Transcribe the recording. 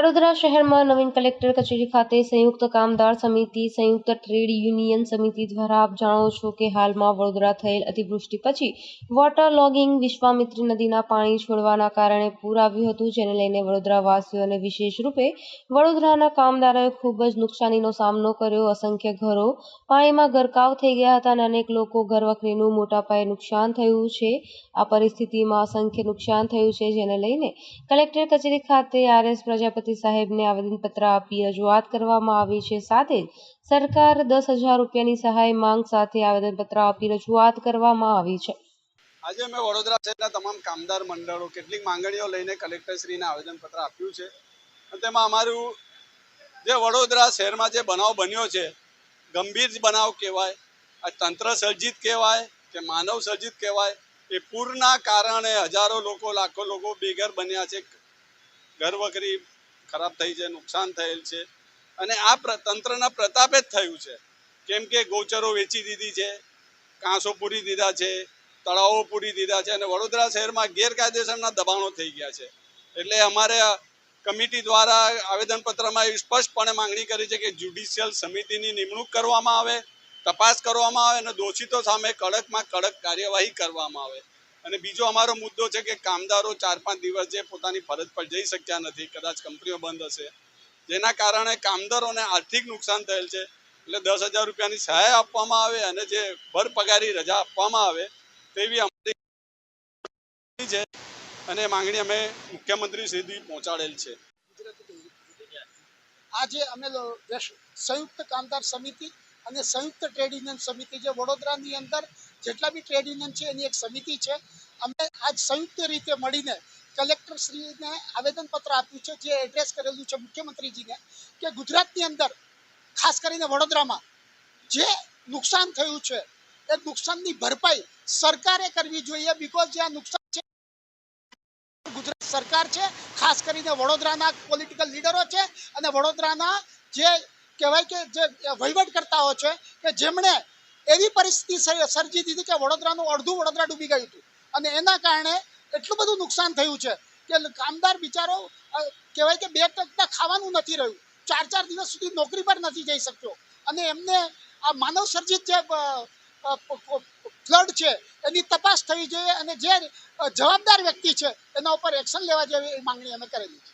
વડોદરા શહેરમાં નવીન કલેક્ટર કચેરી ખાતે સંયુક્ત કામદાર સમિતિ, સંયુક્ત ટ્રેડ યુનિયન સમિતિ દ્વારા આપ જાણો છો કે હાલમાં વડોદરા થયેલ અતિવૃષ્ટિ પછી વોટર લોગિંગ વિશ્વામિત્રી નદીના પાણી છોડવાના કારણે પૂર આવ્યું હતું, જેને લઈને વડોદરાવાસીઓને વિશેષ રૂપે વડોદરાના કામદારોએ ખૂબ જ નુકસાનીનો સામનો કર્યો. અસંખ્ય ઘરો પાણીમાં ગરકાવ થઈ ગયા હતા અને અનેક લોકો ઘરવખરીનું મોટા પાયે નુકસાન થયું છે. આ પરિસ્થિતિમાં અસંખ્ય નુકસાન થયું છે, જેને લઈને કલેક્ટર કચેરી ખાતે આરએસ પ્રજાપતિ સાહેબને આવેદનપત્ર આપી રજૂઆત કરવામાં આવી છે. સાથે જ સરકાર દસ હજાર રૂપિયાની સહાય માંગ સાથે આવેદનપત્ર આપી રજૂઆત કરવામાં આવી છે. આજે મેં વડોદરા શહેરના તમામ કામદાર મંડળો કેટલીક માંગણીઓ લઈને કલેક્ટરશ્રીને આવેદનપત્ર આપ્યું છે. તેમાં અમારું જે વડોદરા શહેરમાં જે બનાવ બન્યો છે, ગંભીર બનાવ કહેવાય, આ તંત્ર સર્જિત કહેવાય કે માનવ સર્જિત કહેવાય, એ પૂરના કારણે હજારો લોકો, લાખો લોકો બેઘર બન્યા છે. ઘર વખરી ખરાબ થઈ છે, નુકસાન થયેલ છે. અને આ તંત્રના પ્રતાપે જ થયું છે. કેમ કે ગૌચરો વેચી દીધી છે, કાંસો પૂરી દીધા છે, તળાવો પૂરી દીધા છે અને વડોદરા શહેરમાં ગેરકાયદેસરના દબાણો થઈ ગયા છે. એટલે અમારે કમિટી દ્વારા આવેદનપત્રમાં એવી સ્પષ્ટપણે માંગણી કરી છે કે જ્યુડિશિયલ સમિતિની નિમણૂક કરવામાં આવે, તપાસ કરવામાં આવે અને દોષિતો સામે કડકમાં કડક કાર્યવાહી કરવામાં આવે. અને બીજો અમારો મુદ્દો છે કે કામદારો ચાર પાંચ દિવસ જે પોતાની ફરજ પર જઈ શક્યા નથી, કદાચ કંપનીઓ બંધ હશે, જેના કારણે કામદારોને આર્થિક નુકસાન થયેલ છે. એટલે દસ હજાર રૂપિયાની સહાય આપવામાં આવે અને જે ભર પગારી રજા આપવામાં આવે, તેવી અમારી છે અને માંગણી અમે મુખ્યમંત્રી સુધી પહોંચાડેલ છે. આજે અમે સંયુક્ત કામદાર સમિતિ અને સંયુક્ત ટ્રેડ યુનિયન સમિતિ જે વડોદરાની અંદર જેટલા બી ટ્રેડ યુનિયન છે, એની એક સમિતિ છે. અમે આજ સંયુક્ત રીતે મળીને કલેક્ટરશ્રીને આવેદનપત્ર આપ્યું છે, જે એડ્રેસ કરેલું છે મુખ્યમંત્રીજીને, કે ગુજરાતની અંદર, ખાસ કરીને વડોદરામાં, જે નુકસાન થયું છે, એ નુકસાનની ભરપાઈ સરકારે કરવી જોઈએ બિકોઝ જે આ નુકસાન છે, ગુજરાત સરકાર છે, ખાસ કરીને વડોદરાના પોલિટિકલ લીડરો છે, અને વડોદરાના જે કહેવાય કે જે વહીવટકર્તાઓ છે કે જેમણે એવી પરિસ્થિતિ સર્જી દીધી કે વડોદરાનું અડધું વડોદરા ડૂબી ગયું હતું. અને એના કારણે એટલું બધું નુકસાન થયું છે કે કામદાર બિચારો કહેવાય કે બે ટકતા ખાવાનું નથી રહ્યું. ચાર ચાર દિવસ સુધી નોકરી પર નથી જઈ શક્યો. અને એમને આ માનવ સર્જિત જે ફ્લડ છે, એની તપાસ થવી જોઈએ અને જે જવાબદાર વ્યક્તિ છે, એના ઉપર એક્શન લેવા જેવી માંગણી અમે કરેલી છે.